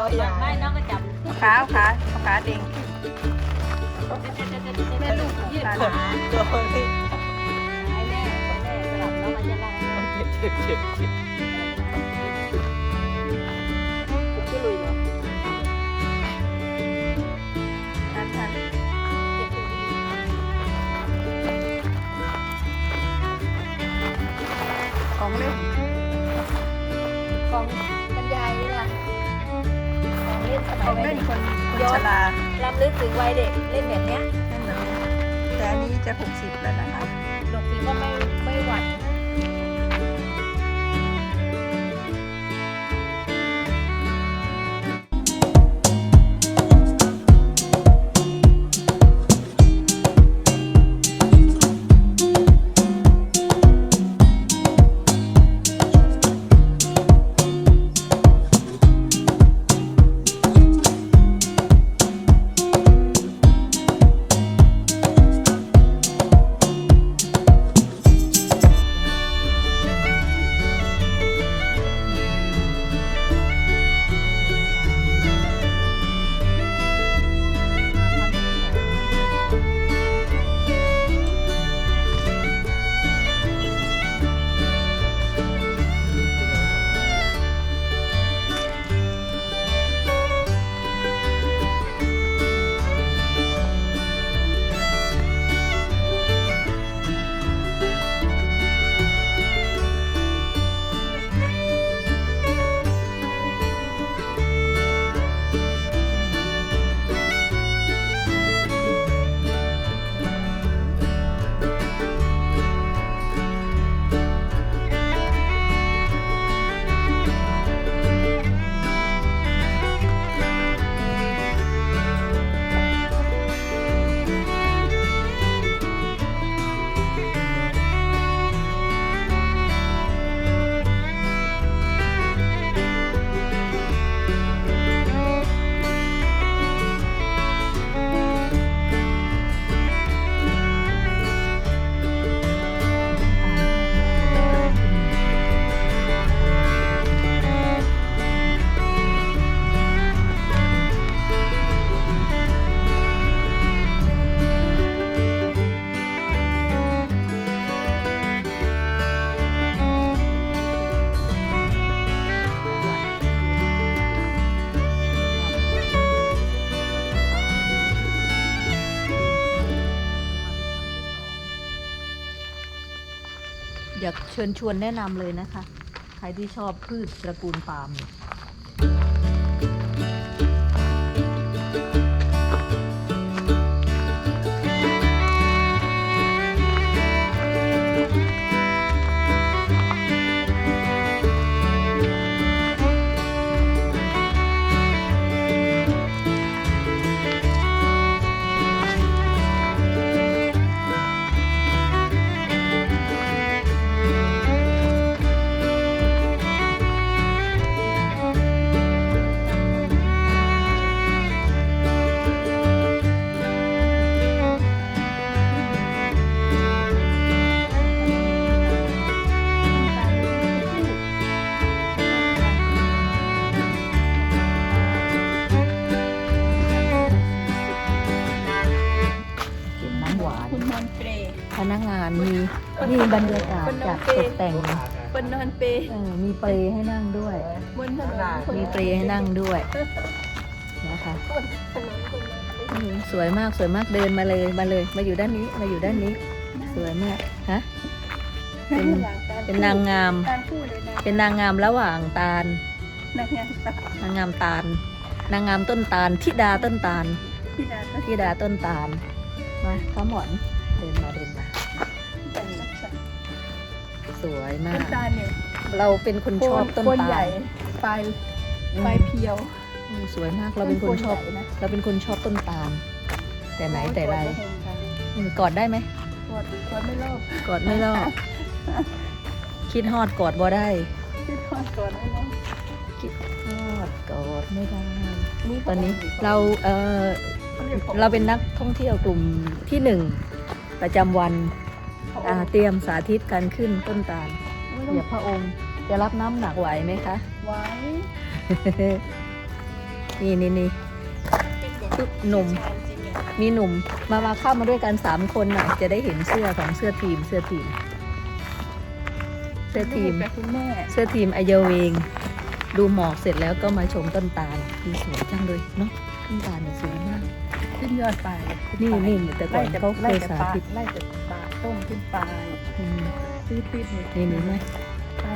ไม่น้องก็จับขาเอาขาเอาขาเด้งแม่ลูกยืดขาตัวนี้ให้แม่ให้แม่สลับแล้วมันจะลองเจ็บเจ็บเจ็บเจ็บก็ลุยเนาะทันทันเจ็บตรงนี้ของเล่นของ ของเล่นสขมัอยงวัยเล่นเด็กคนคนชราลำลึกถึงวัยเด็กเล่นแบบเนี้ยนั่นเหรอแต่อันนี้จะหกสิบแล้วนะคะดอกสีก็ไม่ อยากเชิญชวนแนะนำเลยนะคะ ใครที่ชอบพืชตระกูลปาล์มเนี่ย ตกแต่งคนนอนเปรย์เออมีเปลให้นั่งด้วย บนถนนคนมีเปลให้นั่งด้วยนะคะคนถนนคนนอนเปรย์อืมสวยมากสวยมากเดินมาเลยมาเลย มาอยู่ด้านนี้มาอยู่ด้านนี้ สวยมากฮะเป็นเป็นนางงามการพูดเลยนะเป็นนางงามระหว่างตาลนางงามตักนางงามตาล นางงามต้นตาลธิดาต้นตาลที่ดาก็ ธิดาต้นตาลมาข้าวหมอนเดินมาเดินมาแต่งรักษา สวยมาต้ก นตาลเนี่ยเราเป็นคนชอบต้นโคนตาใหญ่ลปลายอืมปลายเพียวอืมสวยมากเราเป็นคนชอบใหญ่นะเราเป็นคนชอบต้นตาล แต่ไหนแต่ไรโอ้ยกดม่อืมกอดได้ไหมกดกดไม่รอบกอดไม่รอดคิดฮอดกอดบ่ได้ที่ทอดกดไม่รอบคิดฮอดกอดไม่ได้นี่ตอนนี้เราเออ เราเป็นนักท่องเที่ยวกลุ่มที่หนึ่งประจำวัน อ่าเตรียมสาธิตการขึ้นต้นตาลเหยียบพระองค์ จะรับน้ำหนักไหวไหมคะไว้นี่นี่นี่หนุ่ม มีหนุ่ม มามาเข้ามาด้วยกันสามคนหน่อยจะได้เห็นเสื้อของเสื้อทีม เสื้อทีม เสื้อทีมกับคุณแม่เสื้อทีมไอเยเวง ดูหมอกเสร็จแล้วก็มาชมต้นตาลดีสวยจังเลยเนาะ ต้นตาลเนี่ยสวยมาก ขึ้นยอดไป นี่นี่แต่ก่อนเขาเคยสาธิตไล่แต่ปลา ต้มขึ้นปลายอืมตื้อตื้อนี่นี่ไหม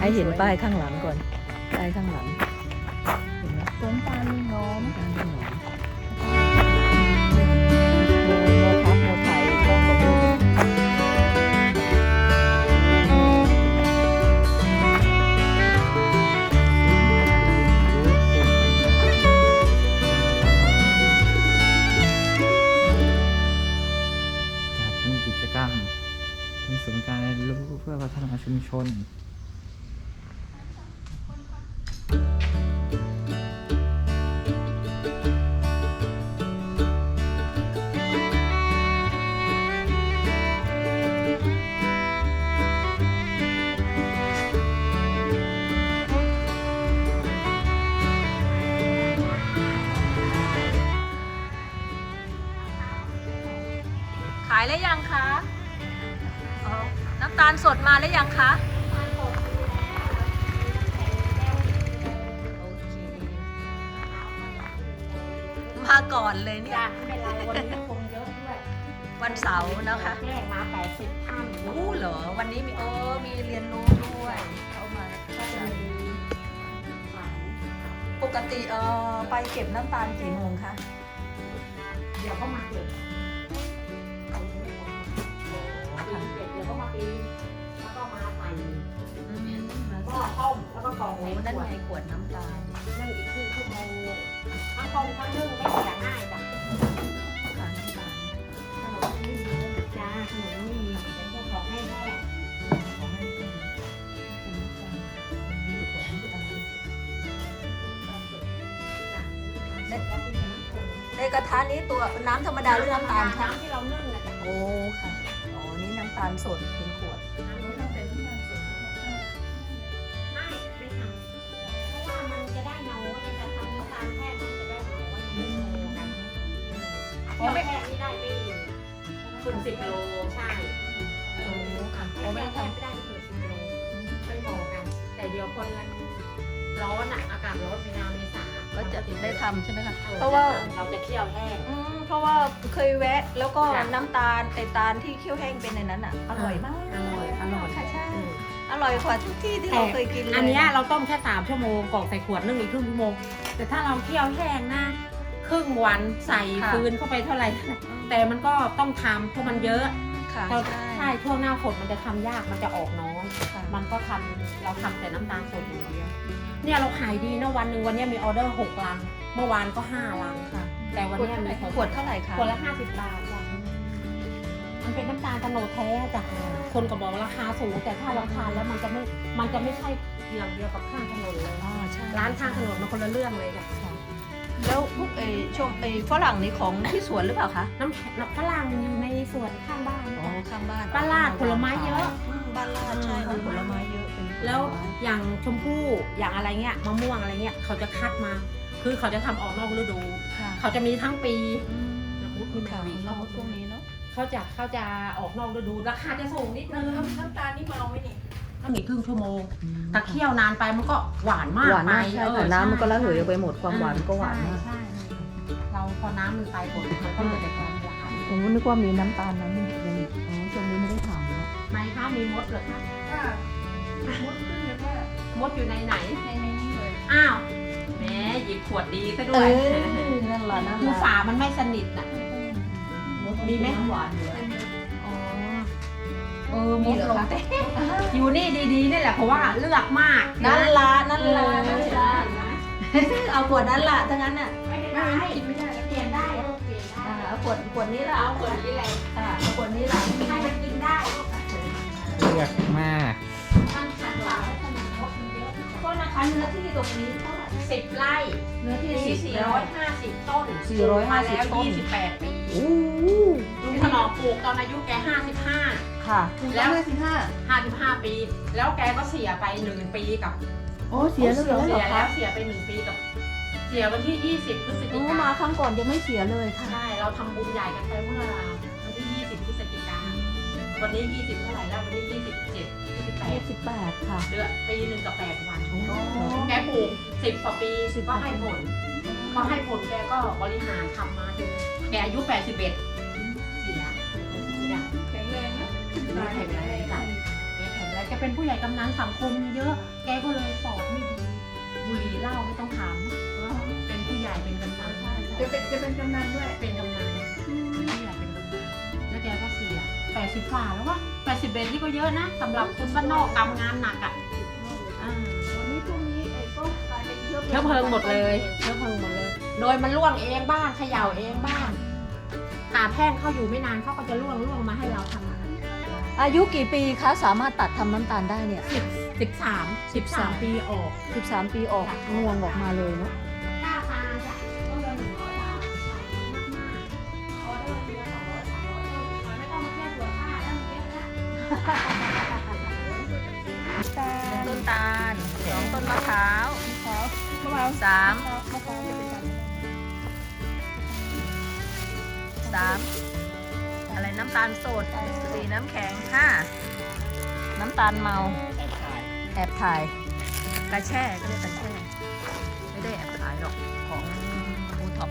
ไอเห็นป้ายข้างหลังก่อน ป้ายข้างหลังเห็นไหมสวนปลามีน้อม ป้ายข้างหลังาลสดมาแล้วยังคะโอเคมาก่อนเลยเนี่ยจ้ะไม่เป็นไรวันนี้คงเยอะด้วยวันเสาร์นะคะแจ้งมาแปดสิบท่านอู้เหรอ วันนี้มีเออมีเรียนรู้ด้วยเข้ามาเข้าใจปกติเออไปเก็บน้ำตาลกี่โมงคะ เดี๋ยวก็มาเก็บ มแล้วก็กรองนั่นไงขวดน้ำตาลนั่นอีกครึ่งชั่วโมงทั้งต้มทั้งนึ่งไม่เสียง่ายจ้ะค่ะน้ำตาลขนมไม่มีจ้าขนมไม่มีเป็นพวกของแห้งขอให้เป็นเป็นน้ำตาลมีขวดน้ำตาลในกระทะนี้ตัวน้ำธรรมดาหรือน้ำตาลคะน้ำที่เรานึ่งนะจ๊ะโอ้ค่ะ อ๋อ นี่น้ำตาลสดเป็น ถึงสิบโลใช่โอ้ค่ะเพโอ้ราะไม่ไม่ได้ได้ทไม่ได้ถึงสิบโลไม่พอกัน แต่เดี๋ยวคนละร้อนอะอากาศร้อนมีนาเมษาำก็จะได้ทำใช่ไหมคะ เพเพราะราะว่าว่าเราจะเคี่ยวแห้งอืมเพราะว่าเคยแวะ แล้วก็ค่ะน้ำตาลไอตาลที่เคี่ยวแห้งเป็นในนั้นอะ อร่อยมากอร่อยอร่อยค่ะใช่อร่อยกว่าทุกที่ที่เราเคยกินเลยอันเนี้ยเราต้มแค่สามชั่วโมงกรอกใส่ขวดนึ่งอีกครึ่งชั่วโมง แต่ถ้าเราเคี่ยวแห้งนะ ครึ่งวันใส่ฟืนเข้าไปเท่าไหร่ แต่มันก็ต้องทำเพราะมันเยอะค่ะเราใช่ใช่ช่วงหน้าฝนมันจะทำยากมันจะออกน้อย ค่ะมันก็ทำเราทำแต่น้ำตาลสดอย่างเดียวเนี่ยเราขายดีนะวันหนึ่งวันเนี้ยมีออเดอร์หกลัง เมื่อวานก็ห้าลัง ค่ะแต่วันเนี้ยมีขวดเท่าไหร่คะขวดละห้าสิบบาทจ้ะมันเป็นน้ำตาลตะโนดแท้จ้ะคนก็บอกราคาสูง แต่ถ้าเราทานแล้วมันจะไม่มันจะไม่ใช่อย่างเดียวกับข้างถนนเลย อ๋อใช่ร้านข้างถนนมันคนละเรื่องเลยจ้ะ แล้วพวกไอชมไอฝรั่งนี่ของที่สวนหรือเปล่าคะน้ำแข็งฝรั่งอยู่ในสวนข้างบ้านอ๋อข้างบ้านบ้านลาดผลไม้เยอะมบ้านลาดใช่มีผลไม้เยอะเป็นผลไม้แล้วอย่างชมพู่อย่างอะไรเงี้ยมะม่วงอะไรเงี้ยเขาจะคัดมา คือเขาจะทำออกนอกฤดูค่ะเขาจะมีทั้งปีอืมละมุดนี่มันค่ะมีละมุดพวกนี้เนาะเขาจะเขาจะออกนอกฤดูราคาจะสูงนิดนึงน้ำตาลนี่เมาไหมนี่ ถ้ามีครึ่งชั่วโมงถ้าเคี่ยวนานไปมันก็หวานมากหวานมากไปใช่เอค่ะอน้ำมันก็ระเหยอใช่อกไปหมดความหวานก็หวานมากใช่ใช่เราพอน้ำมันไปหมดมันก็เหลือแต่ความหวานผมนึกว่ามีน้ำตาลน้ำนี่ยังอ๋อช่วงนี้ไม่ได้ถามเนาะไหมคะมีมดเหรอคะค่ะมดขึ้นเลยว่ามดอยู่ในไหนในในนี้เลยอ้าวแหม่หยิบขวดดีซะเอด้วยอนั่นล่ะนั่นคือล่ะฝามันไม่สนิทอะมีไหมหวานอยู่อ๋อ เออมีเหรอคะอยู่นี่ดีๆนี่แหละเพราะว่าเลือกมากนั่นล่ะนั่นล่ะเออนั่นล่ะเอาขวดนั้นล่ะถ้างั้นน่ะไม่เป็นไรกินไม่ได้แล้วเปลี่ยนได้ลูกเปลี่ยนได้อ่าเอาขวดขวดนี้ล่ะเอาขวดนี้เลยค่ะเอาขวดนี้ล่ะให้มันกินได้เลือกมากมันขัดฝาให้ขนาดมดมันเยอะโทษนะคะเนื้อที่ตรงนี้เท่าไหร่สิบไร่เนื้อที่มีสิบสี่แล้วร้อยห้าสิบต้นสี่ร้อยห้าสิบปลูกมาแล้วต้นยี่สิบแปดปีโอ้ลุงถนอมปลูกตอนอายุแกห้าสิบห้า ค่ะแล้วห้าสิบห้าห้าสิบห้าปี แล้วแกก็เสียไปหนึ่งปีกับโอ้เสียแล้วเหรอเสียแล้วเสียไปหนึ่งปีกับ เสียวันที่20พฤศจิรู้กามาครั้งก่อนยังไม่เสียเลยค่ะใช่เราทำบุญใหญ่กันไปเมื่อวันที่20พฤศจิกาวันนี้20เท่าไหร่แล้ววันนี้27 28 28ค่ะเดือนปีหนึ่งกับ8วันโอ้แกปลูก10กว่าปี10ก็ให้ผลก็ให้ผลแกก็บริหารทำมาจนแกอายุ81เสี เป็นผู้ใหญ่กำนันสังคมเยอะ แกก็เลยปอดไม่ดี บุหรี่เหล้าไม่ต้องถามเป็นผู้ใหญ่เป็นกำนันจะเป็นจะเป็นกำนันด้วย เป็นกำนันผู้ใหญ่เป็นกำนันแล้วแกก็เสียแปดสิบฝ่าแล้ววะแปดสิบเอ็ดนี่ก็เยอะนะสำหรับคนบ้านนอกทำงานหนักอะอ่าวันนี้พรุ่งนี้เอ็ก็กลายเป็นเชื้อเชื้อเพลิงหมดเลยเชื้อเพลิงหมดเลย โดยมันล่วงเองบ้างเขย่าเองบ้างตาแห้งเข้าอยู่ไม่นานเขาก็จะล่วงล่วงมาให้เราทำ อายุกี่ปีคะสามารถตัดทำน้ำตาลได้เนี่ย สิบสิบสามสิบสามปีออก 13 ปีออกงวงออกมาเลยเนาะหน้าตาจ้ะก็เลยหนึ่งร้อยบาทมากๆออเดอร์เดือนสองร้อยสามร้อยเออไม่ต้องมาแค่ตัวค่าแล้วมันเยอะแล้วต้นตาลสองต้นมะพร้าวมะพร้าวสามมะพร้าวจะเป็นการสาม อะไรน้ำตาลสดสีน้ำแข็งห้าน้ำตาลเมาแอบถ่ายกระแช่ก็เรียกกระแช่ไม่ได้แอบถ่ายหรอกของบูท็อ